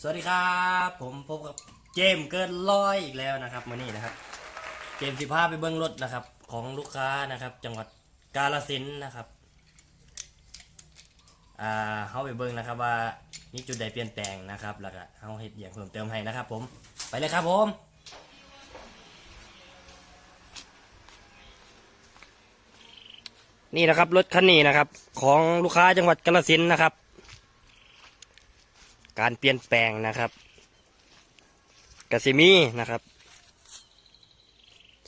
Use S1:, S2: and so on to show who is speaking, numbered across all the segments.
S1: สวัสดีครับ ผมพบกับเจมเกินร้อยอีกแล้วนะครับมื่อนี้นะครับ เจมสิพาไปเบิ้งรถนะครับ ของลูกค้านะครับ จังหวัดกาฬสินนะครับอ่าเขาไปเบิ้งนะครับว่ามีจุดใดเปลี่ยนแปลงนะครับแล้วก็เขาเฮ็ดอย่างเพิ่มเติมให้นะครับ ผมไปเลยครับผมนี่นะครับรถคันนี้นะครับ ของลูกค้าจังหวัดกาฬสินนะครับ การเปลี่ยนแปลงนะครับกสิมีนะครับ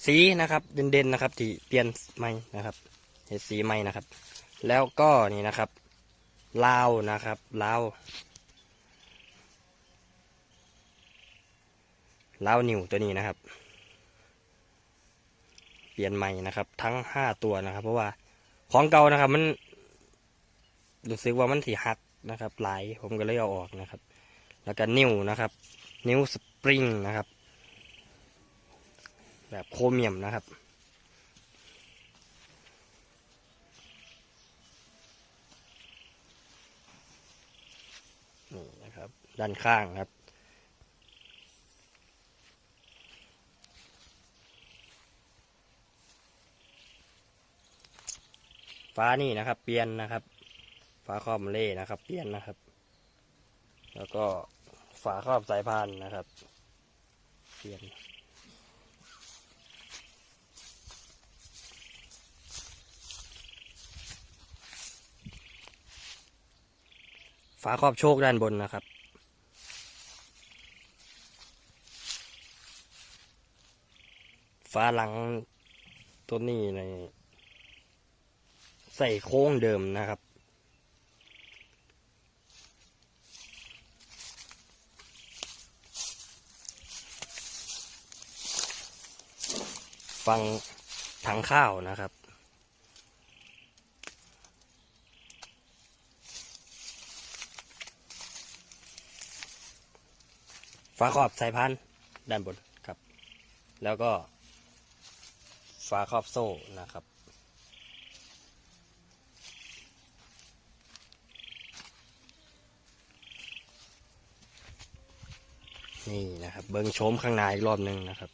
S1: สีนะครับเด่นๆนะครับ ที่เปลี่ยนใหม่นะครับเห็ดสีใหม่นะครับ แล้วก็นี่นะครับลาวนะครับลาวลาวนิวตัวนี้นะครับ เปลี่ยนใหม่นะครับ ทั้งห้าตัวนะครับ เพราะว่าของเก่านะครับ มันรู้สึกว่ามันสีหัก นะครับ หลายผมก็เลยเอาออกนะครับ แล้วก็นิ้วนะครับ นิ้วสปริงนะครับ แบบโครเมียมนะครับนี่นะครับ ด้านข้างครับฟ้านี่นะครับ เปลี่ยนนะครับ ฟ้าครอบเล่นะครับ เปลี่ยนนะครับ แล้วก็ฝาครอบสายพานนะครับ เปลี่ยน ฝาครอบโชคด้านบนนะครับฝาหลังตัวนี้ในใส่โค้งเดิมนะครับ ฟังถังข้าวนะครับ ฝาครอบสายพันธุ์ด้านบนครับ แล้วก็ฝาครอบโซ่นะครับ นี่นะครับ เบิ้งโฉมข้างในอีกรอบหนึ่งนะครับ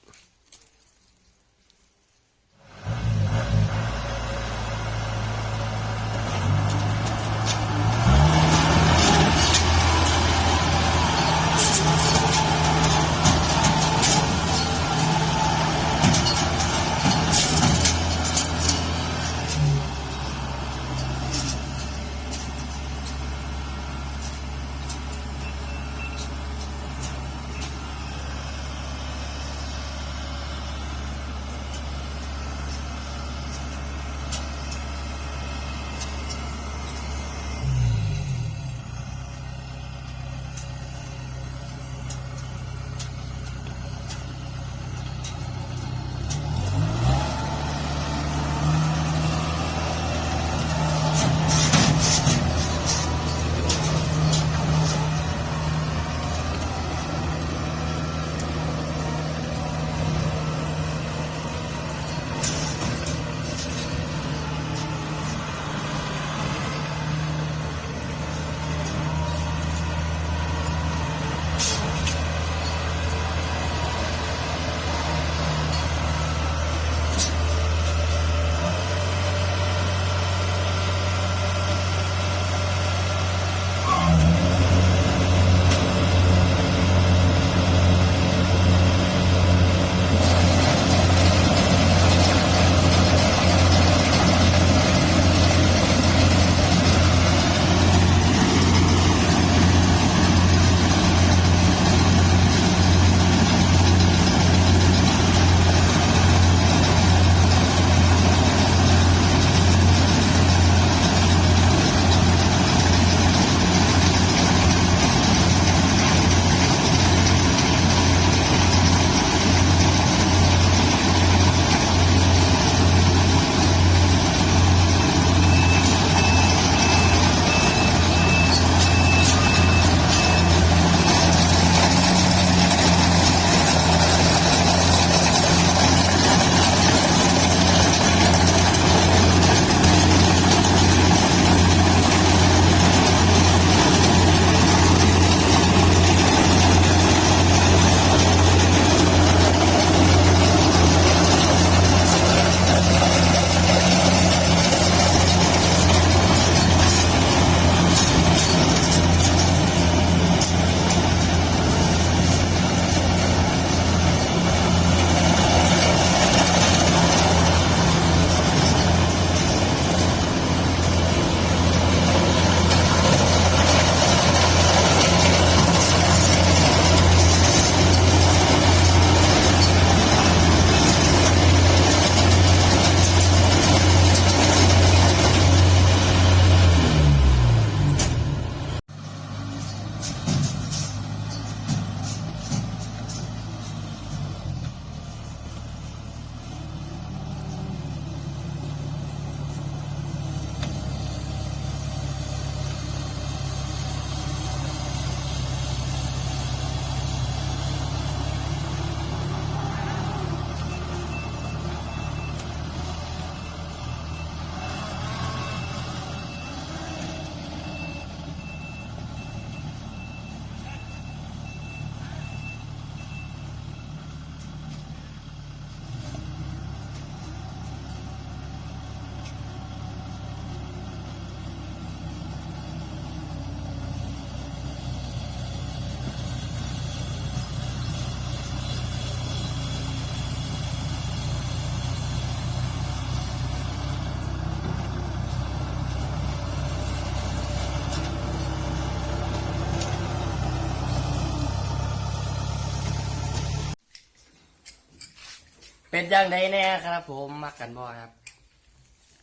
S1: เป็นอย่างไรแน่ครับ ผมมักกันบ่ครับ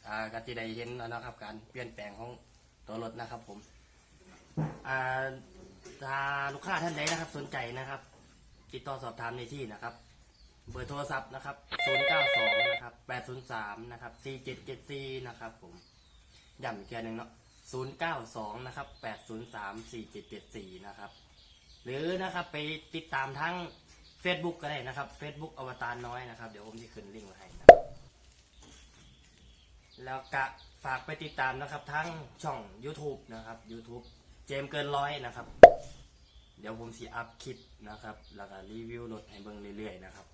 S1: อ่าก็ที่ได้เห็นแล้วนะครับ การเปลี่ยนแปลงของตัวรถนะครับ ผม อ่าถ้าลูกค้าท่านใดนะครับ สนใจนะครับ ติดต่อสอบถามในที่นะครับ เบอร์โทรศัพท์นะครับ 092 นะครับ 803 นะครับ 4774 นะครับผมย้ำอีกแค่หนึ่งเนาะ 092 นะครับ 803 4774 นะครับ หรือนะครับไปติดตามทั้ง Facebook ก็ได้นะครับ Facebook อวตารน้อยนะครับ เดี๋ยวผมจะขึ้นลิงก์ไว้ให้นะครับแล้วก็ฝากไปติดตามนะครับ ทั้งช่อง YouTube นะครับ YouTube เจมเกินร้อยนะครับ เดี๋ยวผมสิอัพคลิปนะครับ แล้วก็รีวิวรถให้เบิ่งเรื่อยๆนะครับ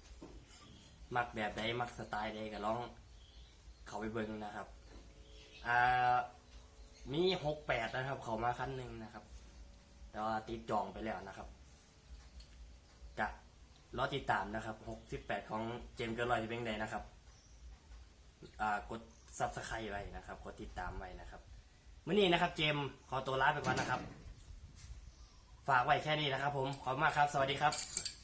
S1: มักแบบใดมักสไตล์ใดก็ลองเข้าไปเบิ่งนะครับอ่ามีหกแปดนะครับ เขามาคันหนึ่งนะครับ แต่ว่าติดจองไปแล้วนะครับกะ รอติดตามนะครับหกสิบแปดของเจมส์เกอร์ลอยที่เป็นไงนะครับอ่ากดซับสไครต์ไว้นะครับ กดติดตามไว้นะครับมื่อนี้นะครับ เจมขอตัวลาไปก่อนนะครับ ฝากไว้แค่นี้นะครับ ผมขอบคุณมากครับ สวัสดีครับ